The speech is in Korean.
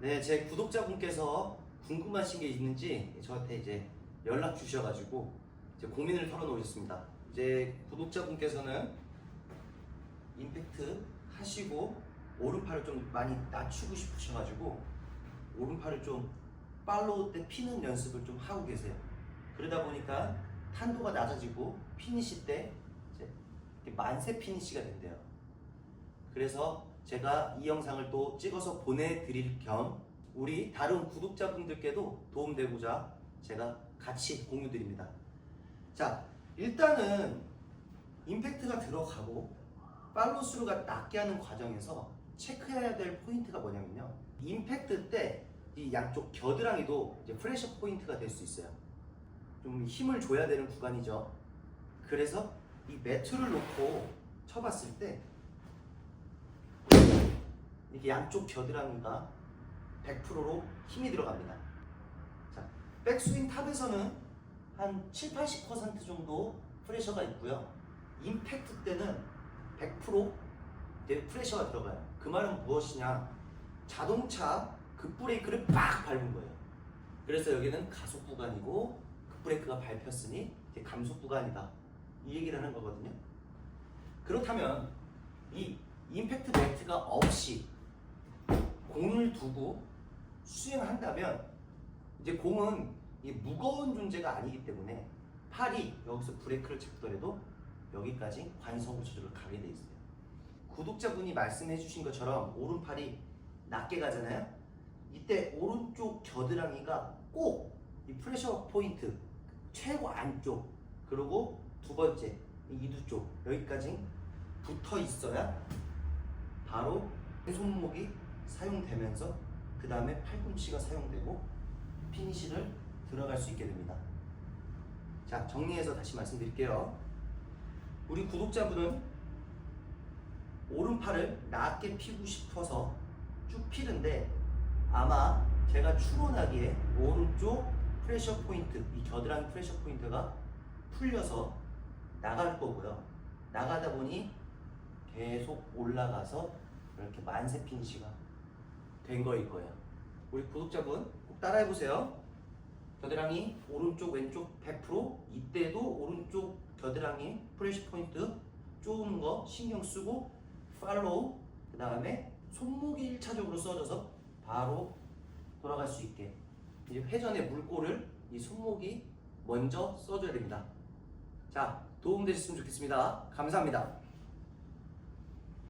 네, 제 구독자분께서 궁금하신 게 있는지 저한테 이제 연락 주셔가지고 이제 고민을 털어놓으셨습니다. 이제 구독자분께서는 임팩트 하시고 오른팔을 좀 많이 낮추고 싶으셔가지고 오른팔을 좀 팔로우 때 피는 연습을 좀 하고 계세요. 그러다 보니까 탄도가 낮아지고 피니시 때 만세 피니시가 된대요. 그래서 제가 이 영상을 또 찍어서 보내드릴 겸 우리 다른 구독자분들께도 도움되고자 제가 같이 공유드립니다. 자, 일단은 임팩트가 들어가고 팔로 스루가 낮게 하는 과정에서 체크해야 될 포인트가 뭐냐면요. 임팩트 때 이 양쪽 겨드랑이도 이제 프레셔 포인트가 될 수 있어요. 좀 힘을 줘야 되는 구간이죠. 그래서 이 매트를 놓고 쳐봤을 때 이렇게 양쪽 겨드랑이가 100%로 힘이 들어갑니다. 자, 백스윙 탑에서는 한 7, 80% 정도 프레셔가 있고요. 임팩트 때는 100% 이제 프레셔가 들어가요. 그 말은 무엇이냐? 자동차 급브레이크를 빡 밟은 거예요. 그래서 여기는 가속 구간이고 급브레이크가 밟혔으니 이제 감속 구간이다. 이 얘기를 하는 거거든요. 그렇다면 이 임팩트 매트가 없이 두고 수행한다면 이제 공은 이 무거운 존재가 아니기 때문에 팔이 여기서 브레이크를 잡더라도 여기까지 관성구 조절을 가게 돼 있어요. 구독자분이 말씀해 주신 것처럼 오른팔이 낮게 가잖아요. 이때 오른쪽 겨드랑이가 꼭 이 프레셔 포인트 최고 안쪽 그리고 두 번째 이 이두 쪽 여기까지 붙어 있어야 바로 손목이 사용되면서 그 다음에 팔꿈치가 사용되고 피니시를 들어갈 수 있게 됩니다. 자 정리해서 다시 말씀드릴게요. 우리 구독자분은 오른팔을 낮게 피고 싶어서 쭉 피는데 아마 제가 추론하기에 오른쪽 프레셔 포인트, 이 겨드랑이 프레셔 포인트가 풀려서 나갈 거고요. 나가다 보니 계속 올라가서 이렇게 만세 피니시가 된 거일 거예요. 우리 구독자분 꼭 따라해 보세요. 겨드랑이 오른쪽 왼쪽 100% 이때도 오른쪽 겨드랑이 프레셔 포인트 조금 거 신경 쓰고 팔로우 그 다음에 손목이 1차적으로 써져서 바로 돌아갈 수 있게 이제 회전의 물꼬를 이 손목이 먼저 써줘야 됩니다. 자 도움 되셨으면 좋겠습니다. 감사합니다.